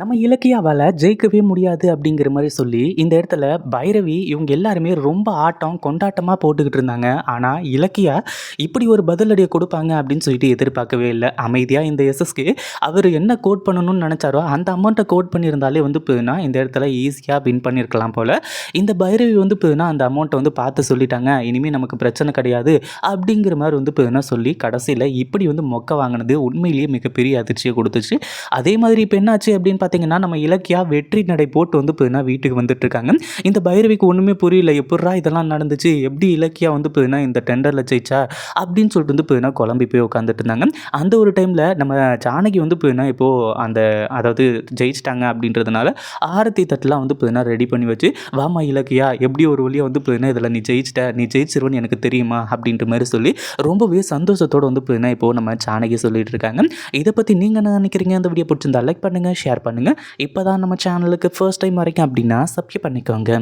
நம்ம இலக்கியாவால் ஜெயிக்கவே முடியாது அப்படிங்கிற மாதிரி சொல்லி இந்த இடத்துல பைரவி இவங்க எல்லாருமே ரொம்ப ஆட்டம் கொண்டாட்டமாக போட்டுக்கிட்டு இருந்தாங்க. ஆனால் இலக்கியா இப்படி ஒரு பதிலடியை கொடுப்பாங்க அப்படின்னு சொல்லிட்டு எதிர்பார்க்கவே இல்லை. அமைதியாக இந்த எஸ்எஸ்க்கு அவர் என்ன கோட் பண்ணணும்னு நினச்சாரோ அந்த அமௌண்ட்டை கோட் பண்ணியிருந்தாலே வந்து போதுனா இந்த இடத்துல ஈஸியாக வின் பண்ணியிருக்கலாம் போல். இந்த பைரவி வந்து போதுனா அந்த அமௌண்ட்டை வந்து பார்த்து சொல்லிட்டாங்க. இனிமேல் நமக்கு பிரச்சனை கிடையாது அப்படிங்கிற மாதிரி வந்து போதுனா சொல்லி கடைசியில் இப்படி வந்து மொக்க வாங்கினது உண்மையிலேயே மிகப்பெரிய அதிர்ச்சியை கொடுத்துச்சு. அதே மாதிரி இப்போ என்னாச்சு அப்படின்னு பார்த்தீங்கன்னா நம்ம இலக்கியா வெற்றி நடை போட்டு வந்து பார்த்தீங்கன்னா வீட்டுக்கு வந்துட்டுருக்காங்க. இந்த பைரவிக்கு ஒன்றுமே புரியல. எப்பட்றா இதெல்லாம் நடந்துச்சு? எப்படி இலக்கியா வந்து பார்த்தீங்கன்னா இந்த டெண்டரில் ஜெயிச்சா? அப்படின்னு சொல்லிட்டு வந்து பார்த்தீங்கன்னா குழம்பி போய் உட்காந்துட்டு இருந்தாங்க அந்த ஒரு டைமில் நம்ம ஜானகி வந்து பார்த்தீங்கன்னா இப்போது அந்த அதாவது ஜெயிச்சிட்டாங்க அப்படின்றதுனால ஆரத்தி தட்டெலாம் வந்து பார்த்தீங்கன்னா ரெடி பண்ணி வச்சு வாமா இலக்கியா எப்படி ஒரு வழியாக வந்து பார்த்தீங்கன்னா இதில் நீ ஜெயிச்சிட்ட? நீ ஜெயிச்சிருவன்னு எனக்கு தெரியுமா? அப்படின்ற மாதிரி சொல்லி ரொம்பவே சந்தோஷத்தோடு வந்து பார்த்தீங்கன்னா இப்போது நம்ம ஜானகி சொல்லிட்டு இருக்காங்க இதை பற்றி நீங்கள் என்ன நினைக்கிறீங்க? அந்த வீடியோ பிடிச்சிருந்தா லைக் பண்ணுங்கள் ஷேர் பண்ணுங்கள் இப்போ தான் நம்ம சேனலுக்கு ஃபர்ஸ்ட் டைம் வரைக்கும் அப்படின்னா சப்ஸ்கிரைப் பண்ணிக்கோங்க.